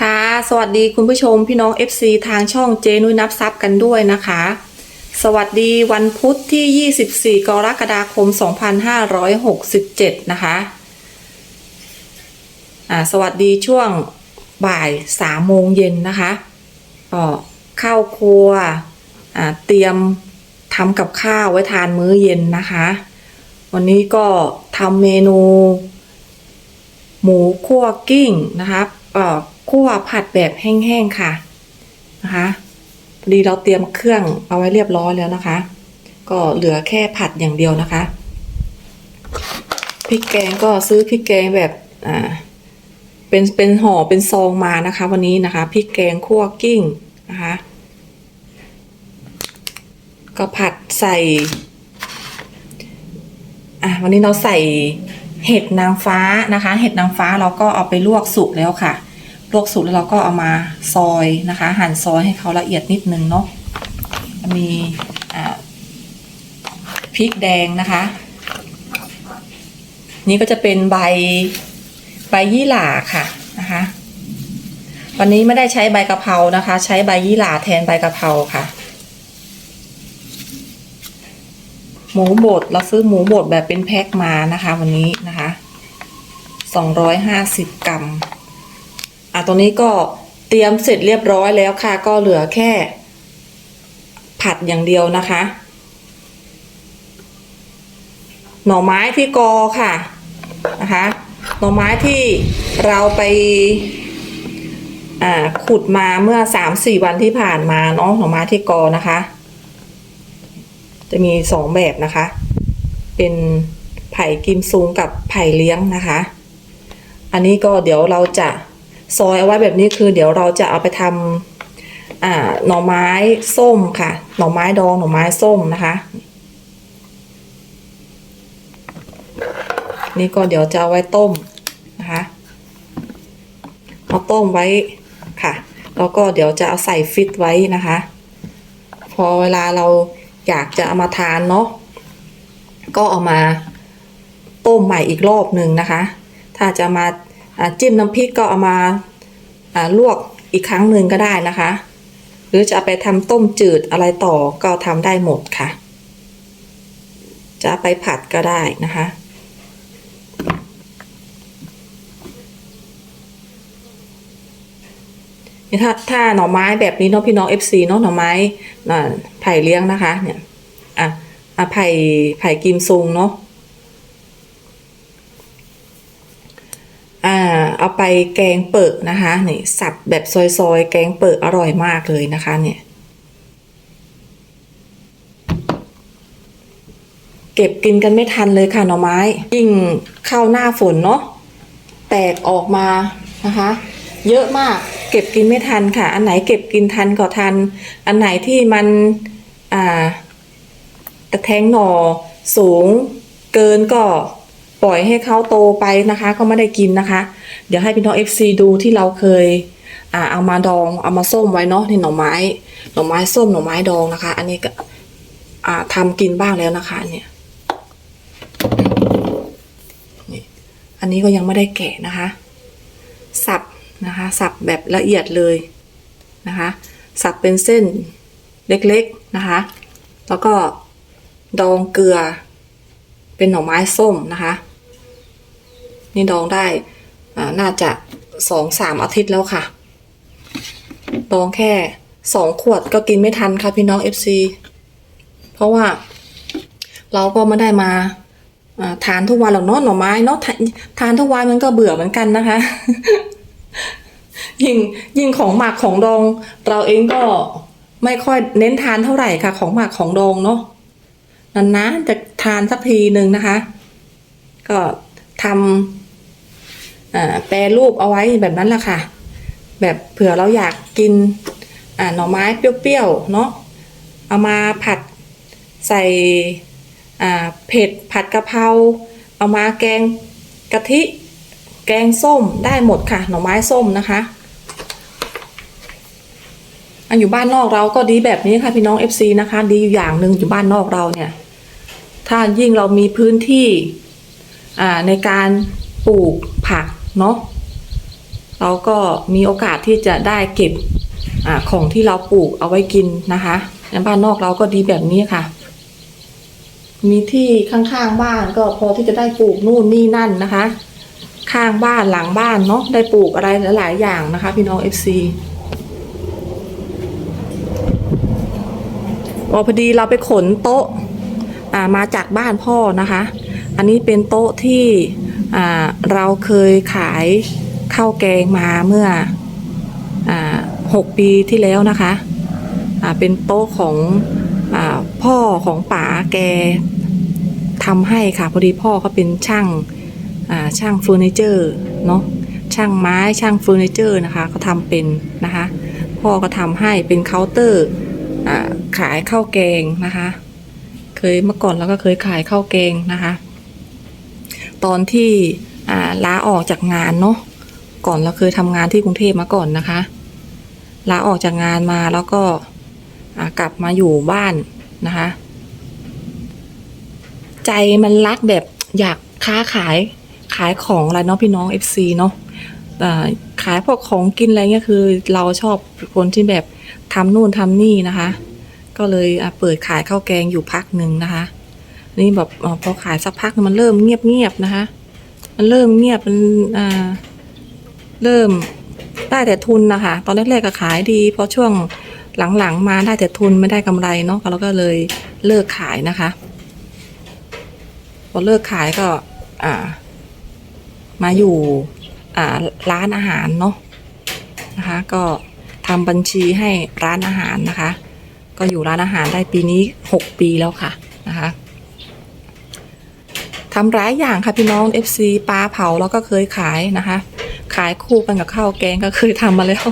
ค่ะ สวัสดีคุณผู้ชมพี่น้อง FC ทางช่องเจนุ้ยนับซับกันด้วยนะคะ สวัสดีวันพุธที่ 24 กรกฎาคม 2567 นะคะอ่าสวัสดีช่วงบ่าย3โมงเย็นนะคะก็เข้าครัวอ่าเตรียมทำกับข้าวไว้ทานมื้อเย็นนะคะ วันนี้ก็ทำเมนู หมูคั่วกิ้งนะคะอ่อ คั่วผัดแบบแห้งๆค่ะนะคะพอดีเราเตรียมเครื่องเอาไว้เรียบร้อยแล้วนะคะ ก็เหลือแค่ผัดอย่างเดียวนะคะพริกแกงก็ซื้อพริกแกงแบบอ่าเป็นเป็นห่อเป็นซองมานะคะ วันนี้นะคะพริกแกงคั่วกิ้งนะคะก็ผัดใส่อะวันนี้เราใส่เห็ดนางฟ้านะคะ เห็ดนางฟ้าเราก็เอาไปลวกสุกแล้วค่ะ ลวกสุกแล้วเราก็เอามาซอยนะคะ หั่นซอยให้เขาละเอียดนิดนึงเนาะมีพริกแดงนะคะ นี่ก็จะเป็นใบใบยี่หร่าค่ะนะคะ วันนี้ไม่ได้ใช้ใบกะเพรานะคะ ใช้ใบยี่หร่าแทนใบกะเพราค่ะ หมูบดเราซื้อหมูบดแบบเป็นแพ็คมานะคะ วันนี้นะคะสองร้อยห้าสิบกรัม อะตรงนี้ก็เตรียมเสร็จเรียบร้อยแล้วค่ะ ก็เหลือแค่ ผัดอย่างเดียวนะคะ หน่อไม้ที่กอค่ะนะคะ หน่อไม้ที่เราไปขุดมาเมื่อสามสี่วันที่ผ่านมาเนาะหน่อไม้ที่กอนะคะ จะมีสองแบบนะคะ เป็นไผ่กิมซุงกับไผ่เลี้ยงนะคะ อันนี้ก็เดี๋ยวเราจะ ซอยเอาไว้แบบนี้คือเดี๋ยวเราจะเอาไปทำอ่าหน่อไม้ส้มค่ะ หน่อไม้ดองหน่อไม้ส้มนะคะ นี่ก็เดี๋ยวจะเอาไว้ต้มนะคะเอาต้มไว้ค่ะ แล้วก็เดี๋ยวจะเอาใส่ฟิตไว้นะคะ พอเวลาเราอยากจะเอามาทานเนาะก็เอามาต้มใหม่อีกรอบหนึ่งนะคะ ถ้าจะมาจิ้มน้ำพริกก็เอามา ลวกอีกครั้งหนึ่งก็ได้นะคะ หรือจะเอาไปทำต้มจืดอะไรต่อก็ทำได้หมดค่ะ จะเอาไปผัดก็ได้นะคะนี่ถ้าถ้าหน่อไม้แบบนี้เนาะพี่น้อง FC เนาะหน่อไม้อ่าไผ่เลี้ยงนะคะ เนี่ยอะอะไผ่ไผ่กิมซุงเนาะอ่าเอาไป แกงเปิดนะคะนี่สับแบบซอยๆ แกงเปิดอร่อยมากเลยนะคะเนี่ยเก็บกินกันไม่ทันเลยค่ะหน่อไม้ ยิ่งเข้าหน้าฝนเนาะแตกออกมานะคะ เยอะมากเก็บกินไม่ทันค่ะ อันไหนเก็บกินทันก็ทัน อันไหนที่มันอ่าตะแทงหน่อสูงเกินก็ ปล่อยให้เขาโตไปนะคะก็ไม่ได้กินนะคะ เดี๋ยวให้พี่น้อง FC ดูที่เราเคยอ่าเอามาดองเอามาส้มไว้เนาะนี่หน่อไม้ หน่อไม้ส้มหน่อไม้ดองนะคะ อันนี้ก็อ่าทำกินบ้างแล้วนะคะเนี่ยนี่อันนี้ก็ยังไม่ได้แกะนะคะ สับนะคะ สับแบบละเอียดเลยนะคะ สับเป็นเส้นเล็กๆนะคะ แล้วก็ดองเกลือเป็นหน่อไม้ส้มนะคะ นี่ดองได้น่าจะสองสามอาทิตย์แล้วค่ะ ดองแค่สองขวดก็กินไม่ทันค่ะพี่น้อง FC เพราะว่าเราก็ไม่ได้มาทานทุกวันหรอกเนาะหน่อไม้เนาะทานทานทุกวันมันก็เบื่อเหมือนกันนะคะ ยิ่งยิ่งของหมักของดอง เราเองก็ไม่ค่อยเน้นทานเท่าไหร่ค่ะ ของหมักของดองเนาะนานๆจะทานสักทีหนึ่งนะคะ ก็ทำอ่า แปรรูปเอาไว้แบบนั้นแหละค่ะ แบบเผื่อเราอยากกินอ่าหน่อไม้เปรี้ยวๆเนาะเอามาผัดใส่อ่าเผ็ดผัดกะเพราเอามาแกงกะทิ แกงส้มได้หมดค่ะ หน่อไม้ส้มนะคะอันอยู่บ้านนอกเราก็ดีแบบนี้ค่ะพี่น้อง FC นะคะ ดีอยู่อย่างหนึ่งอยู่บ้านนอกเราเนี่ย ถ้ายิ่งเรามีพื้นที่อ่าในการปลูกผัก เนาะเราก็มีโอกาสที่จะได้เก็บอของที่เราปลูกเอาไว้กินนะคะในบ้านนอกเราก็ดีแบบนี้ค่ะ มีที่ข้างๆบ้านก็พอที่จะได้ปลูกนู่นนี่นั่นนะคะ ข้างบ้านหลังบ้านเนาะได้ปลูกอะไรหลายๆอย่างนะคะ พี่น้อง FC อ๋อพอดีเราไปขนโต๊ะมาจากบ้านพ่อนะคะ อันนี้เป็นโต๊ะที่ เราเคยขายข้าวแกงมาเมื่อหกปีที่แล้วนะคะเป็นโต๊ะของอพ่อของป๋าแกทำให้ค่ะพอดีพ่อเขาเป็นช่างช่างเฟอร์นิเจอร์เนาะช่างไม้ช่างเฟอร์นิเจอร์นะคะเขาทำเป็นนะคะพ่อก็ทำให้เป็นเคาน์เตอร์อขายข้าวแกงนะคะ เคยเมื่อก่อนเราก็เคยขายข้าวแกงนะคะ ตอนที่ลาออกจากงานเนาะก่อนเราเคยทำงานที่กรุงเทพมาก่อนนะคะลาออกจากงานมาแล้วก็กลับมาอยู่บ้านนะคะ ใจมันรักแบบอยากค้าขายขายของอะไรเนาะพี่น้อง FC เนาะขายพวกของกินอะไรเงี้ยคือ เราชอบคนที่แบบทำนู่นทำนี่นะคะ ก็เลยเปิดขายข้าวแกงอยู่พักหนึ่งนะคะ นี่แบบอพอขายสักพักมันเริ่มเงียบเงียบๆนะคะ มันเริ่มเงียบมันอ่าเริ่มได้แต่ทุนนะคะตอนแรกๆก็ขายดีพอช่วงหลังๆมาได้แต่ทุนไม่ได้กำไรเนาะเราก็เลยเลิกขายนะคะ พอเลิกขายก็ อ่า มาอยู่ อ่าร้านอาหารเนาะนะคะ ก็ทำบัญชีให้ร้านอาหารนะคะ ก็อยู่ร้านอาหารได้ปีนี้6ปีแล้วค่ะนะคะ ทำหลายอย่างค่ะพี่น้อง FC ปลาเผาเราก็เคยขายนะคะ ขายคู่กันกับข้าวแกงก็เคยทำมาแล้ว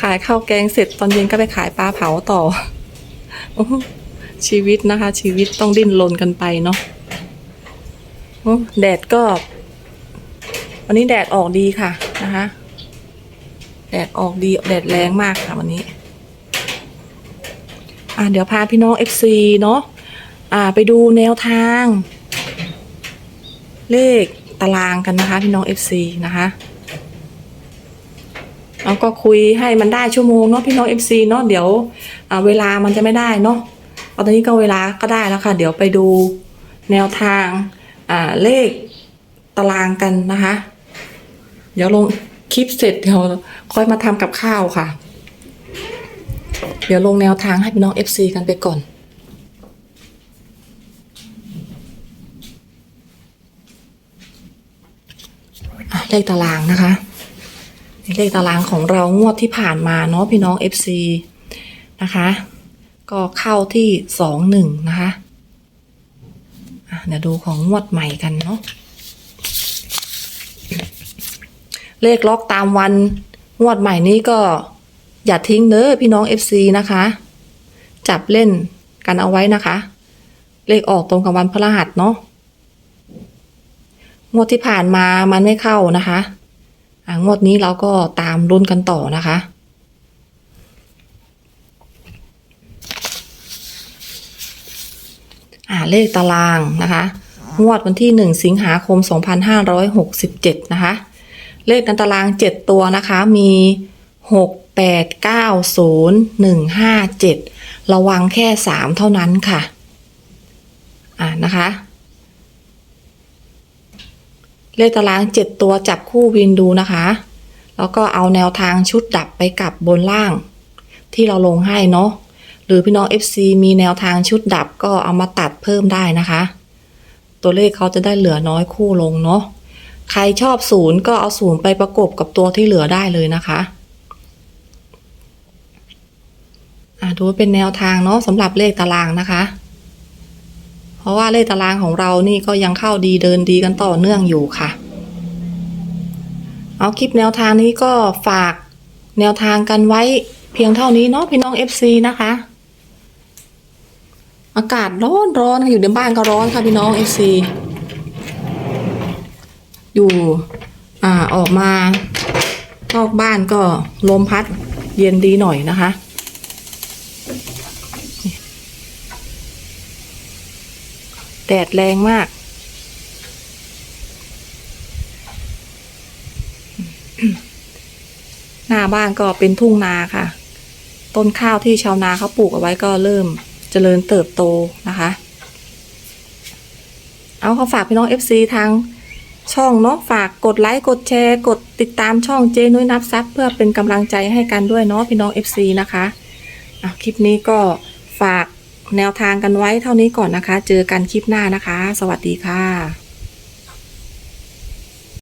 ขายข้าวแกงเสร็จตอนเย็นก็ไปขายปลาเผาต่ออชีวิตนะคะ ชีวิตต้องดิ้นรนกันไปเนาะแดดก็ วันนี้แดดออกดีค่ะนะคะ แดดออกดีแดดแรงมากค่ะวันนี้ อ่าเดี๋ยวพาพี่น้อง FC เนาะอ่า ไปดูแนวทาง เลขตารางกันนะคะ พี่น้อง FC นะคะแล้วก็คุยให้มันได้ชั่วโมงเนาะพี่น้อง FC เนาะเดี๋ยวเวลามันจะไม่ได้เนาะเอาตอนนี้ก็เวลาก็ได้แล้วค่ะ เดี๋ยวไปดูแนวทางเลขตารางกันนะคะ เดี๋ยวลงคลิปเสร็จเดี๋ยวค่อยมาทำกับข้าวค่ะ เดี๋ยวลงแนวทางให้พี่น้อง FC กันไปก่อน เลขตารางนะคะเลขตารางของเรางวดที่ผ่านมาเนาะพี่น้อง FC นะคะ ก็เข้าที่สองหนึ่งนะคะเดี๋ยวดูของงวดใหม่กันเนาะเลขล็อกตามวันงวดใหม่นี้ก็อย่าทิ้งเด้อพี่น้อง FC นะคะ จับเล่นกันเอาไว้นะคะ เลขออกตรงกับวันพฤหัสเนาะ งวดที่ผ่านมามันไม่เข้านะคะอ่างวดนี้เราก็ตามรุ่นกันต่อนะคะอ่าเลขตารางนะคะ งวดวันที่ 1 สิงหาคม 2567 นะคะ เลขในตาราง 7 ตัวนะคะ มี 6 8 9 0 1 5 7 ระวังแค่ 3 เท่านั้นค่ะ อ่านะคะ เลขตาราง 7 ตัวจับคู่วินดูนะคะ แล้วก็เอาแนวทางชุดดับไปกับบนล่าง ที่เราลงให้เนาะหรือพี่น้อง FC มีแนวทางชุดดับก็เอามาตัดเพิ่มได้นะคะ ตัวเลขเขาจะได้เหลือน้อยคู่ลงเนาะใครชอบศูนย์ก็เอาศูนย์ไปประกบกับตัวที่เหลือได้เลยนะคะอ่าดูเป็นแนวทางเนาะสำหรับเลขตารางนะคะ เพราะว่าเลขตารางของเรานี่ก็ยังเข้าดีเดินดีกันต่อเนื่องอยู่ค่ะ เอาคลิปแนวทางนี้ก็ฝากแนวทางกันไว้เพียงเท่านี้เนาะพี่น้อง FC นะคะ อากาศร้อนร้อนอยู่ในบ้านก็ร้อนค่ะพี่น้อง FC อยู่อ่าออกมานอกบ้านก็ลมพัดเย็นดีหน่อยนะคะ แดดแรงมาก หน้าบ้านก็เป็นทุ่งนาค่ะ ต้นข้าวที่ชาวนาเขาปลูกเอาไว้ก็เริ่มเจริญเติบโตนะคะ เอาเขาฝากพี่น้อง FC ทางช่องเนาะฝากกดไลค์กดแชร์ กดติดตามช่องเจนุ้ยนับซับเพื่อเป็นกำลังใจให้กันด้วยเนาะพี่น้อง FC นะคะอะคลิปนี้ก็ฝาก แนวทางกันไว้เท่านี้ก่อนนะคะ เจอกันคลิปหน้านะคะ สวัสดีค่ะ